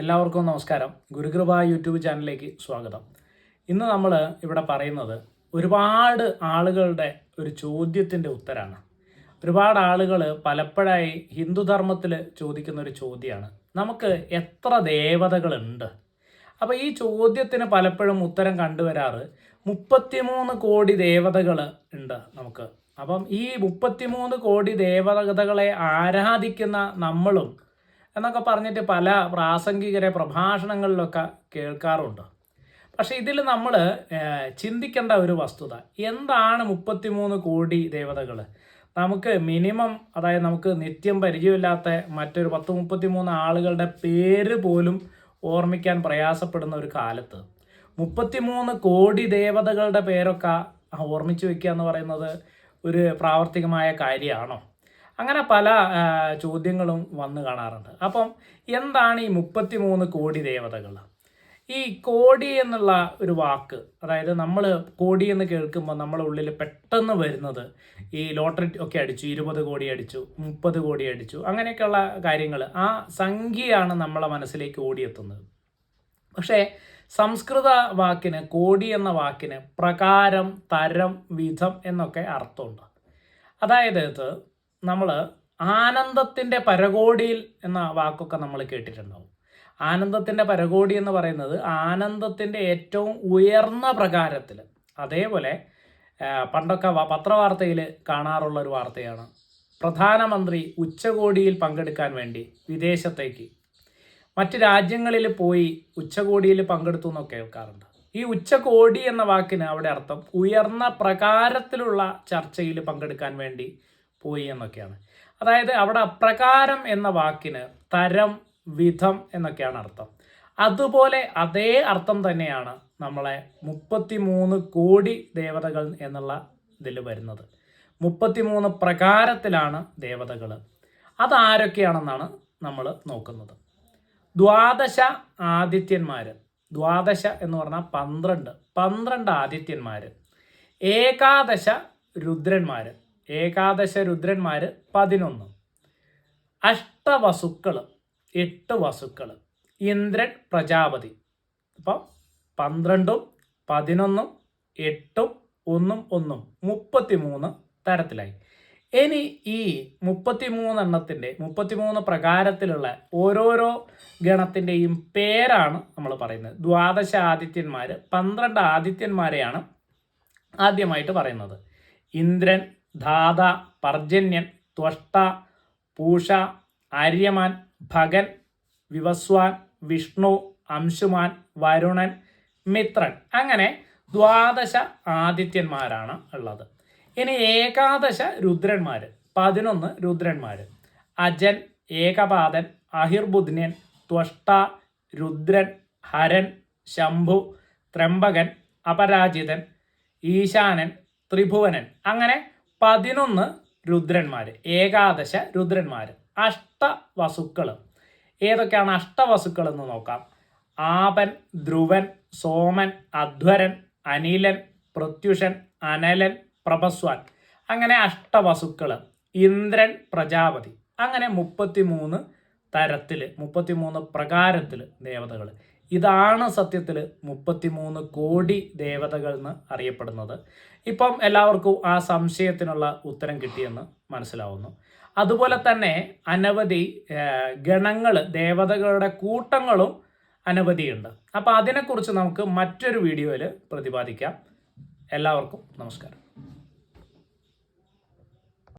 എല്ലാവർക്കും നമസ്കാരം. ഗുരുകൃപ യൂട്യൂബ് ചാനലിലേക്ക് സ്വാഗതം. ഇന്ന് നമ്മൾ ഇവിടെ പറയുന്നത് ഒരുപാട് ആളുകളുടെ ഒരു ചോദ്യത്തിന്റെ ഉത്തരാണ്. ഒരുപാട് ആളുകൾ പലപ്പോഴായി ഹിന്ദുധർമ്മത്തിൽ ചോദിക്കുന്ന ഒരു ചോദ്യമാണ് നമുക്ക് എത്ര ദേവതകളുണ്ട്? അപ്പോൾ ഈ ചോദ്യത്തിന് പലപ്പോഴും ഉത്തരം കണ്ടുവരാറ് മുപ്പത്തിമൂന്ന് കോടി ദേവതകൾ ഉണ്ട് നമുക്ക്. അപ്പം ഈ മുപ്പത്തിമൂന്ന് കോടി ദേവതകളെ ആരാധിക്കുന്ന നമ്മളും എന്നൊക്കെ പറഞ്ഞിട്ട് പല പ്രാസംഗികരെ പ്രഭാഷണങ്ങളിലൊക്കെ കേൾക്കാറുണ്ട്. പക്ഷേ ഇതിൽ നമ്മൾ ചിന്തിക്കേണ്ട ഒരു വസ്തുത. എന്താണ് മുപ്പത്തിമൂന്ന് കോടി ദേവതകൾ നമുക്ക് മിനിമം അതായത് നമുക്ക് നിത്യം പരിചയമില്ലാത്ത മറ്റൊരു പത്ത് മുപ്പത്തിമൂന്ന് ആളുകളുടെ പേര് പോലും ഓർമ്മിക്കാൻ പ്രയാസപ്പെടുന്ന ഒരു കാലത്ത്. മുപ്പത്തിമൂന്ന് കോടി ദേവതകളുടെ പേരൊക്കെ ഓർമ്മിച്ചു വെക്കുക എന്ന് പറയുന്നത് ഒരു പ്രാവർത്തികമായ കാര്യമാണോ? അങ്ങനെ പല ചോദ്യങ്ങളും വന്നു കാണാറുണ്ട്. അപ്പം എന്താണ് ഈ മുപ്പത്തിമൂന്ന് കോടി ദേവതകൾ ഈ കോടി എന്നുള്ള ഒരു വാക്ക് അതായത് നമ്മൾ കോടി എന്ന് കേൾക്കുമ്പോൾ നമ്മളെ ഉള്ളിൽ പെട്ടെന്ന് വരുന്നത് ഈ ലോട്ടറി ഒക്കെ അടിച്ചു ഇരുപത് കോടി അടിച്ചു മുപ്പത് കോടി അടിച്ചു അങ്ങനെയൊക്കെയുള്ള കാര്യങ്ങൾ ആ സംഖ്യയാണ് നമ്മളെ മനസ്സിലേക്ക് ഓടിയെത്തുന്നത്. പക്ഷേ സംസ്കൃത വാക്കിന് കോടി എന്ന വാക്കിന് പ്രകാരം തരം വിധം എന്നൊക്കെ അർത്ഥമുണ്ട്. അതായത് നമ്മൾ ആനന്ദത്തിന്റെ പരകോടിയിൽ എന്ന വാക്കൊക്കെ നമ്മൾ കേട്ടിട്ടുണ്ടാവും. ആനന്ദത്തിന്റെ പരകോടി എന്ന് പറയുന്നത് ആനന്ദത്തിന്റെ ഏറ്റവും ഉയർന്ന പ്രകാരത്തിൽ അതേപോലെ പണ്ടൊക്കെ പത്രവാർത്തയിൽ കാണാറുള്ള ഒരു വാർത്തയാണ്. പ്രധാനമന്ത്രി ഉച്ചകോടിയിൽ പങ്കെടുക്കാൻ വേണ്ടി വിദേശത്തേക്ക്. മറ്റ് രാജ്യങ്ങളിൽ പോയി ഉച്ചകോടിയിൽ പങ്കെടുത്തു എന്നൊക്കെ കേൾക്കാറുണ്ട്. ഈ ഉച്ചകോടി എന്ന വാക്കിന് അവിടെ അർത്ഥം ഉയർന്ന പ്രകാരത്തിലുള്ള ചർച്ചയിൽ പങ്കെടുക്കാൻ വേണ്ടി പോയി എന്നൊക്കെയാണ്. അതായത് അവിടെ അപ്രകാരം എന്ന വാക്കിന് തരം വിധം എന്നൊക്കെയാണ് അർത്ഥം. അതുപോലെ അതേ അർത്ഥം തന്നെയാണ് നമ്മളെ മുപ്പത്തിമൂന്ന് കോടി ദേവതകൾ എന്നുള്ള ഇതിൽ വരുന്നത്. മുപ്പത്തിമൂന്ന് പ്രകാരത്തിലാണ് ദേവതകൾ അതാരൊക്കെയാണെന്നാണ് നമ്മൾ നോക്കുന്നത്. ദ്വാദശ ആദിത്യന്മാർ ദ്വാദശ എന്ന് പറഞ്ഞാൽ പന്ത്രണ്ട്. പന്ത്രണ്ട് ആദിത്യന്മാർ ഏകാദശ രുദ്രന്മാർ ഏകാദശ രുദ്രന്മാർ പതിനൊന്ന്. അഷ്ടവസുക്കൾ എട്ട് വസുക്കൾ ഇന്ദ്രൻ പ്രജാപതി. അപ്പം പന്ത്രണ്ടും പതിനൊന്നും എട്ടും ഒന്നും ഒന്നും മുപ്പത്തിമൂന്ന് തരത്തിലായി. ഇനി ഈ മുപ്പത്തിമൂന്നെണ്ണത്തിന്റെ മുപ്പത്തിമൂന്ന് പ്രകാരത്തിലുള്ള ഓരോരോ ഗണത്തിന്റെയും പേരാണ് നമ്മൾ പറയുന്നത്. ദ്വാദശ ആദിത്യന്മാർ പന്ത്രണ്ട് ആദിത്യന്മാരെയാണ് ആദ്യമായിട്ട് പറയുന്നത്. ഇന്ദ്രൻ ധാത പർജന്യൻ ത്വഷ്ട പൂഷ ആര്യമാൻ ഭഗൻ വിവസ്വാൻ വിഷ്ണു അംശുമാൻ വരുണൻ മിത്രൻ അങ്ങനെ ദ്വാദശ ആദിത്യന്മാരാണ് ഉള്ളത്. ഇനി ഏകാദശ രുദ്രന്മാർ പതിനൊന്ന് രുദ്രന്മാർ അജൻ ഏകപാദൻ അഹിർബുദ്ന്യൻ ത്വഷ്ട രുദ്രൻ ഹരൻ ശംഭു ത്രംബകൻ അപരാജിതൻ ഈശാനൻ ത്രിഭുവനൻ. അങ്ങനെ പതിനൊന്ന് രുദ്രന്മാർ ഏകാദശ രുദ്രന്മാർ അഷ്ടവസുക്കൾ ഏതൊക്കെയാണ് അഷ്ടവസുക്കൾ എന്ന് നോക്കാം. ആപൻ ധ്രുവൻ സോമൻ അധ്വരൻ അനിലൻ പ്രത്യുഷൻ അനലൻ പ്രഭസ്വാൻ. അങ്ങനെ അഷ്ടവസുക്കൾ ഇന്ദ്രൻ പ്രജാപതി. അങ്ങനെ മുപ്പത്തിമൂന്ന് തരത്തിൽ മുപ്പത്തിമൂന്ന് പ്രകാരത്തിൽ ദേവതകൾ ഇതാണ് സത്യത്തിൽ മുപ്പത്തിമൂന്ന് കോടി ദേവതകൾ എന്ന് അറിയപ്പെടുന്നത്. ഇപ്പം എല്ലാവർക്കും ആ സംശയത്തിനുള്ള ഉത്തരം കിട്ടിയെന്ന് മനസ്സിലാവുന്നു. അതുപോലെ തന്നെ അനവധി ഗണങ്ങൾ ദേവതകളുടെ കൂട്ടങ്ങളും അനവധിയുണ്ട്. അപ്പോൾ അതിനെക്കുറിച്ച് നമുക്ക് മറ്റൊരു വീഡിയോയിൽ പ്രതിപാദിക്കാം. എല്ലാവർക്കും നമസ്കാരം.